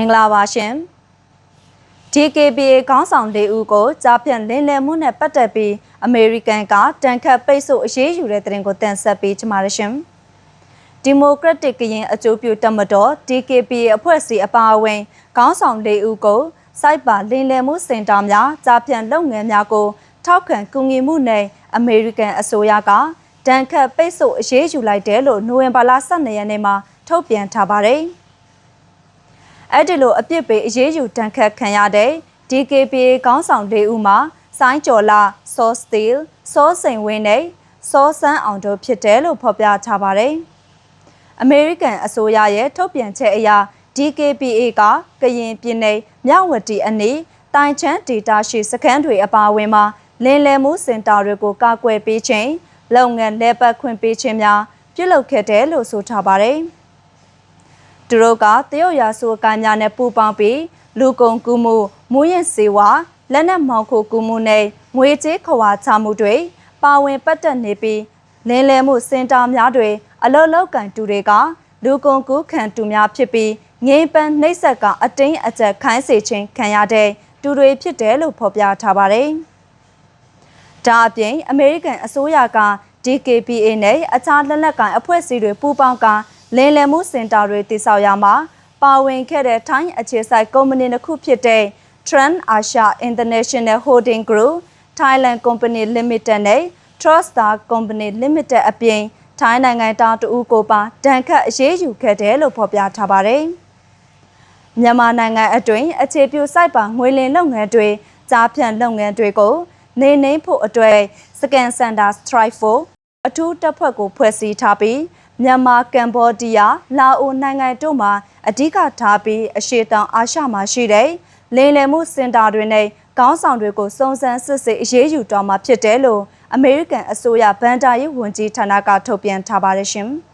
င်္ဂလာပါရှင် DKBA ခေါင်းဆောင်၄ဦးကိုကြားဖြန့်လင်းလည်မှုနဲ့ပတ်သက်ပြီးအမေရိကန်ကတန်ခတ်ပိတ်ဆို့အရေးယူတဲ့တဲ့ရင်ကိုတင်ဆက်ပေးကြပါရရှင်ဒီမိုကရက်တစ်ကရင်အကျိုးပြုတမတော် DKBA အဖွဲ့အစည်းအပါအဝင်ခေါင်းဆောင်၄ဦးကိုစိုက်ပါလင်းလည်မှုစင်တာများကြားဖြန့်လုပ်ငန်းများကို ထောက်ခံကူညီမှုနဲ့အမေရိကန်အစိုးရကတန်ခတ်ပိတ်ဆို့အရေးယူလိုက်တယ်လို့နိုဝင်ဘာလ12ရက်နေ့မှာထုတ်ပြန်ထားပါတယ်။ အဲ့ဒီလိုအပြစ်ပေးအရေးယူတန်ခတ်ခံရတဲ့ DKPA ခေါင်းဆောင်၄ဦးမှာဆိုင်းကျော်လာစောစတီလ်စောစိန်ဝင်းနဲ့စောစန်းအောင်တို့ဖြစ်တယ်လို့ဖော်ပြထားပါတယ်။အမေရိကန်အစိုးရရဲ့ထုတ်ပြန်ချက်အရ DKPA ကကရင်ပြည်နယ်မြဝတီအနီးတိုင်ချမ်းဒေတာရှိစခန်းတွေအပါအဝင်မှာလင်းလဲမှုစင်တာတွေကိုကာကွယ်ပေးခြင်းလုပ်ငန်းလဲပတ်ခွင့်ပေးခြင်းများပြုလုပ်ခဲ့တယ်လို့ဆိုထားပါတယ်။ သူတို့ကတရုတ်ရာဆိုကိုင်းများနဲ့ပူးပေါင်းပြီးလူကုန်ကူးမှုမူရင်စေဝါလက်နက်မောင်ခိုကူးမှုနဲ့ငွေကြေးခွာချမှုတွေပါဝင်ပတ်သက်နေပြီးလင်းလဲမှုစင်တာများတွေအလုတ်လောက်ကန်တူတွေကလူကုန်ကူးခံတူများဖြစ်ပြီးငိမ့်ပန်းနှိပ်စက်ကအတင်းအကျပ်ခိုင်းစေခြင်းခံရတဲ့တူတွေဖြစ်တယ်လို့ဖော်ပြထားပါတယ်။ဒါအပြင်အမေရိကန်အစိုးရက DKPA နဲ့အခြားလက်နက်ကိုင်အဖွဲ့အစည်းတွေပူးပေါင်းက လင်းလည်မှုစင်တာတွေတည်ဆောက်ရမှာပါဝင်ခဲ့တဲ့ထိုင်းအခြေစိုက်ကုမ္ပဏီတစ်ခုဖြစ်တဲ့ Trend Asia International Holding Group Thailand Company Limited နဲ့ Trustar Company Limited အပြင်ထိုင်းနိုင်ငံသားတဦးကိုပါဒဏ်ခတ်အရေးယူခဲ့တယ်လို့ဖော်ပြထားပါတယ်။မြန်မာနိုင်ငံအတွင်းအခြေပြုစိုက်ပါငွေလင်လုပ်ငန်းတွေကြားဖြန့်လုပ်ငန်းတွေကိုနေနှိမ့်ဖို့အတွက်စကန်စန်တာ Strike 4အထူးတပ်ဖွဲ့ကိုဖွဲ့စည်းထားပြီး မြန်မာကမ်ဘောဒီးယားလာအိုနိုင်ငံတို့မှာအဓိကထားပြီးအရှေ့တောင်အာရှမှာရှိတဲ့လင်းလည်မှုစင်တာတွေနဲ့ခေါင်းဆောင်တွေကိုစုံစမ်းစစ်ဆေးအရေးယူတော့မှာဖြစ်တယ်လို့အမေရိကန်အစိုးရဗန်ဒါရေးဝန်ကြီးဌာနကထုတ်ပြန်ထားပါတယ်ရှင်။